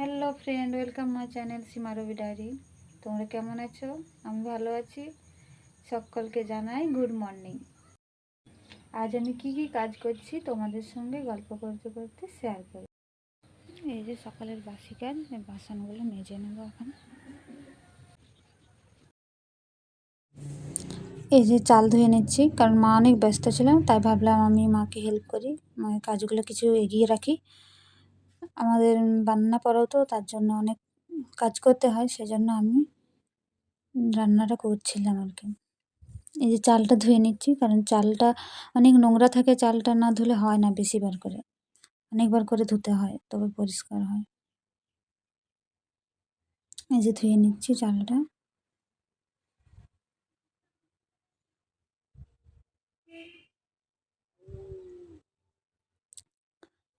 Hello friend, welcome my channel Seema Rabi diary. তোমরা কেমন আছো? আমি ভালো আছি। সকলকে জানাই গুড মর্নিং। আজ আমি কি কি কাজ করছি তোমাদের সঙ্গে গল্প করতে করতে শেয়ার করব এই যে সকালের বাসি কাজ বাসনগুলো মেজে নেব এখন। এই যে চাল ধুয়ে নিচ্ছি, কারণ মা অনেক ব্যস্ত ছিল তাই ভাবলাম আমি মাকে হেল্প করি। মায়ের কাজগুলো কিছু এগিয়ে রাখি। আমাদের রান্না পড়াও তো, তার জন্য অনেক কাজ করতে হয়, সেজন্য আমি রান্নাটা করছিলাম আর কি। এই যে চালটা ধুয়ে নিচ্ছি, কারণ চালটা, অনেক নোংরা থাকে চালটা না ধুলে হয় না বেশিবার করে। অনেকবার করে ধুতে হয়, তবে পরিষ্কার হয়। এই যে ধুয়ে নিচ্ছি চালটা।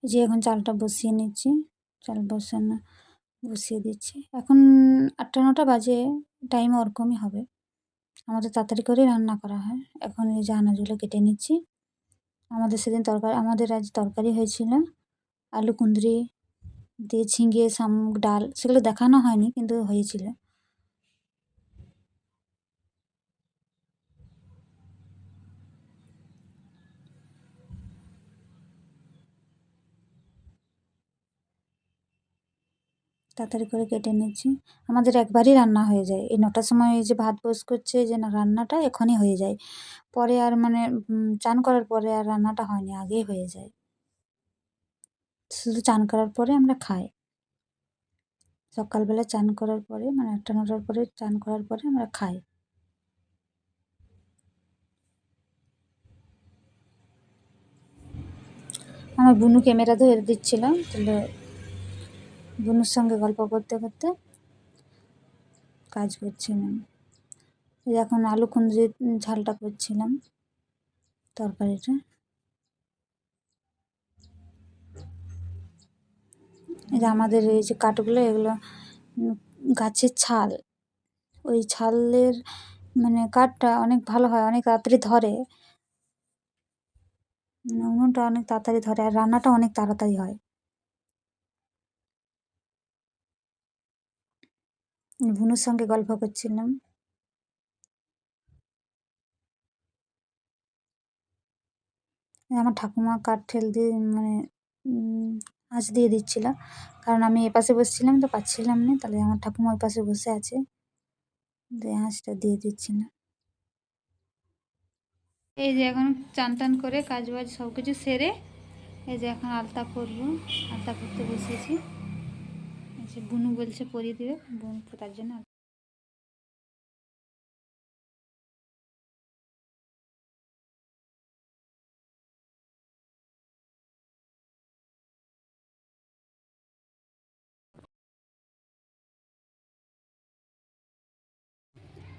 যে এখন চালটা বসিয়ে নিচ্ছি, চাল বসানো, বসিয়ে দিচ্ছি। এখন আটটা নটা বাজে টাইম ওরকমই হবে। আমাদের তাড়াতাড়ি করে রান্না করা হয়। এখন এই যে আনাজগুলো কেটে নিচ্ছি। আমাদের সেদিন তরকারি, আমাদের আজ তরকারি হয়েছিল আলু কুঁদরি দিয়ে ঝিঙে, শামুক, ডাল, সেগুলো দেখানো হয়নি, কিন্তু হয়েছিল। তাড়াতাড়ি করে কেটে নিচ্ছি। আমাদের একবারই রান্না হয়ে যায়। এই নটার সময় এই যে ভাত বোস করছে যে না, রান্নাটা এখনই হয়ে যায়। পরে আর মানে চান করার পরে আর রান্নাটা হয়নি, আগেই হয়ে যায়। শুধু চান করার পরে আমরা খাই। সকালবেলা চান করার পরে মানে আটটা নটার পরে চান করার পরে আমরা খাই। আমার বুনু ক্যামেরা ধরে দিচ্ছিল তাহলে বুনুর সঙ্গে গল্প করতে করতে কাজ করছিলাম। এখন আলু কুঁদরি ঝালটা করছিলাম তরকারিটা। এই যে আমাদের এই যে কাঠগুলো, এগুলো গাছের ছাল, ওই ছালের মানে কাঠটা অনেক ভালো হয়, অনেক তাড়াতাড়ি ধরে। মানে উনুনটা অনেক তাড়াতাড়ি ধরে আর রান্নাটা অনেক তাড়াতাড়ি হয়। বুনুর সঙ্গে গল্প করছিলাম। আমার ঠাকুমা কাঠ ঠেল দিয়ে মানে আঁচ দিয়ে দিচ্ছিল। কারণ আমি এপাশে বসছিলাম তো পাচ্ছিলাম না, তাহলে আমার ঠাকুমা ওই পাশে বসে আছে। দিয়ে আঁচটা দিয়ে দিচ্ছিল। এই যে এখন চান টান করে কাজ বাজ সব কিছু সেরে, এই যে এখন আলতা করব। আলতা করতে বসেছি। যে বুনু বলছে পরিয়ে দেবে, বুনু তার জন্য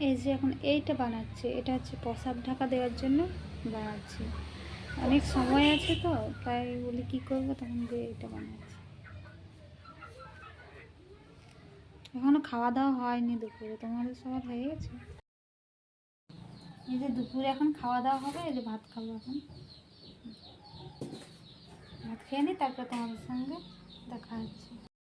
এই যে এখন এইটা বানাচ্ছে, এটা হচ্ছে প্রসাদ ঢাকা দেওয়ার জন্য বানাচ্ছি। অনেক সময় আছে তো, তাই বলি কী করব, তখন দিয়ে এটা বানাচ্ছি। এখনও খাওয়া দাওয়া হয়নি দুপুরে, তোমাদের সবার হয়ে গেছে? এই যে দুপুরে এখন খাওয়া দাওয়া হবে, এই যে ভাত খাব এখন। ভাত খেয়ে নিই তারপর তোমাদের সঙ্গে দেখা হচ্ছে।